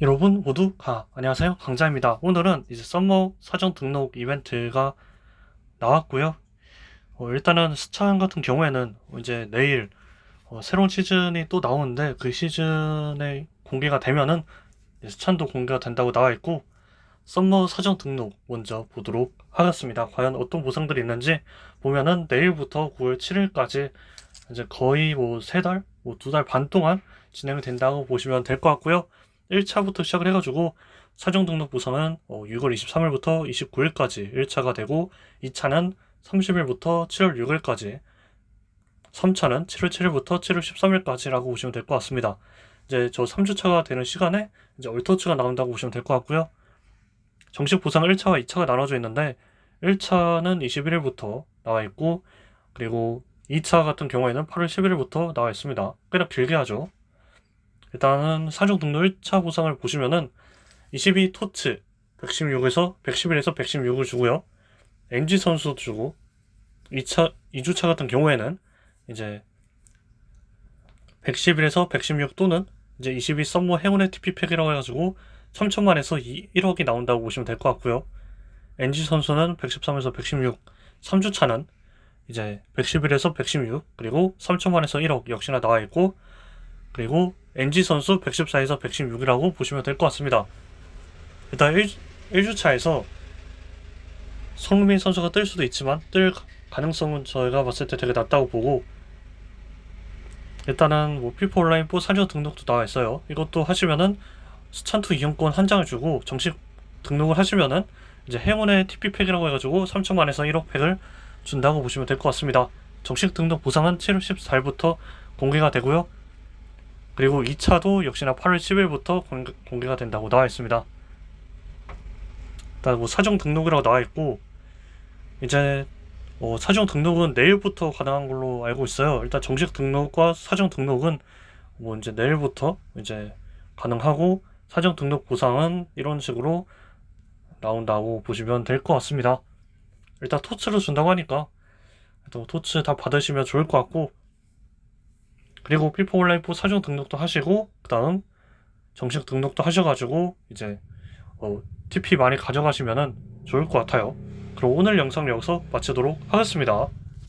여러분 모두 가. 안녕하세요. 강자입니다. 오늘은 이제 썸머 사전 등록 이벤트가 나왔고요. 어, 일단은 스찬 같은 경우에는 이제 내일 어, 새로운 시즌이 또 나오는데 그 시즌에 공개가 되면은 스찬도 공개가 된다고 나와 있고 썸머 사전 등록 먼저 보도록 하겠습니다. 과연 어떤 보상들이 있는지 보면은 내일부터 9월 7일까지 이제 거의 뭐 세 달, 뭐 두 달 반 동안 진행이 된다고 보시면 될 것 같고요 1차부터 시작을 해가지고 사전 등록 보상은 6월 23일부터 29일까지 1차가 되고 2차는 30일부터 7월 6일까지 3차는 7월 7일부터 7월 13일까지라고 보시면 될 것 같습니다. 이제 저 3주차가 되는 시간에 이제 얼터치가 나온다고 보시면 될 것 같고요. 정식 보상 1차와 2차가 나눠져 있는데 1차는 21일부터 나와 있고 그리고 2차 같은 경우에는 8월 11일부터 나와 있습니다. 꽤나 길게 하죠. 일단은 사전 등록 1차 보상을 보시면은 22 토츠 116에서 111에서 116을 주고요. NG 선수 주고 2차 2주차 같은 경우에는 이제 111에서 116 또는 이제 22 썸머 행운의 TP 팩이라고 해가지고 3천만에서 2, 1억이 나온다고 보시면 될 것 같고요. NG 선수는 113에서 116 3주차는 이제 111에서 116 그리고 3천만에서 1억 역시나 나와 있고 그리고 NG 선수 114에서 116이라고 보시면 될 것 같습니다. 일단 1, 1주차에서 손흥민 선수가 뜰 수도 있지만 뜰 가능성은 저희가 봤을 때 되게 낮다고 보고 일단은 뭐 피파 온라인 4 사전 등록도 나와 있어요. 이것도 하시면은 스찬투 이용권 한 장을 주고 정식 등록을 하시면은 이제 행운의 TP 팩이라고 해가지고 3천만에서 1억 팩을 준다고 보시면 될 것 같습니다. 정식 등록 보상은 7월 14일부터 공개가 되고요. 그리고 2차도 역시나 8월 10일부터 공개, 공개가 된다고 나와 있습니다. 일단 뭐 사정 등록이라고 나와 있고 이제 어, 사정 등록은 내일부터 가능한 걸로 알고 있어요. 일단 정식 등록과 사정 등록은 뭐 이제 내일부터 이제 가능하고 사정 등록 보상은 이런 식으로 나온다고 보시면 될 것 같습니다. 일단 토츠를 준다고 하니까 일단 토츠 다 받으시면 좋을 것 같고 그리고 피파 온라인 4 사전 등록도 하시고 그다음 정식 등록도 하셔가지고 이제 어, TP 많이 가져가시면은 좋을 것 같아요. 그럼 오늘 영상 여기서 마치도록 하겠습니다.